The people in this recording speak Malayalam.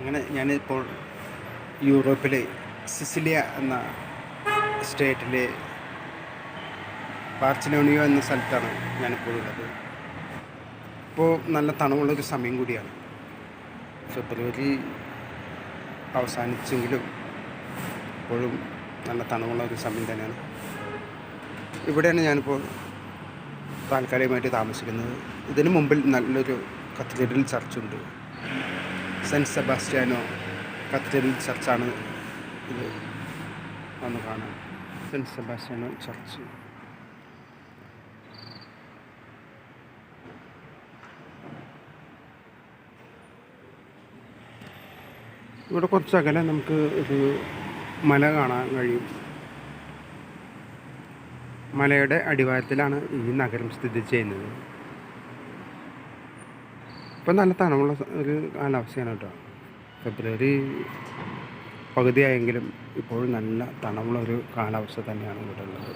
അങ്ങനെ ഞാനിപ്പോൾ യൂറോപ്പിലെ സിസിലിയ എന്ന സ്റ്റേറ്റിലെ ബാർച്ചലോണിയോ എന്ന സ്ഥലത്താണ് ഞാനിപ്പോൾ ഉള്ളത്. ഇപ്പോൾ നല്ല തണുവുള്ളൊരു സമയം കൂടിയാണ്. ഫെബ്രുവരി അവസാനിച്ചെങ്കിലും ഇപ്പോഴും നല്ല തണുവുള്ള ഒരു സമയം തന്നെയാണ്. ഇവിടെയാണ് ഞാനിപ്പോൾ താൽക്കാലികമായിട്ട് താമസിക്കുന്നത്. ഇതിനു മുമ്പിൽ നല്ലൊരു കത്തീഡ്രൽ ചർച്ചുണ്ട്. സെന്റ് സെബാസ്റ്റ്യാനോ കത്തീഡ്രൽ ചർച്ചാണ് ഇത് വന്ന് കാണാം സെന്റ് സെബാസ്റ്റ്യാനോ ചർച്ച്. ഇവിടെ കുറച്ച് അകലെ നമുക്ക് ഒരു മല കാണാൻ കഴിയും. മലയുടെ അടിവാരത്തിലാണ് ഈ നഗരം സ്ഥിതി ചെയ്യുന്നത്. ഇപ്പം നല്ല തണുപ്പുള്ള ഒരു കാലാവസ്ഥയാണ് കേട്ടോ. ഫെബ്രുവരി പകുതിയായെങ്കിലും ഇപ്പോഴും നല്ല തണുപ്പുള്ള ഒരു കാലാവസ്ഥ തന്നെയാണ് ഇവിടെ ഉള്ളത്.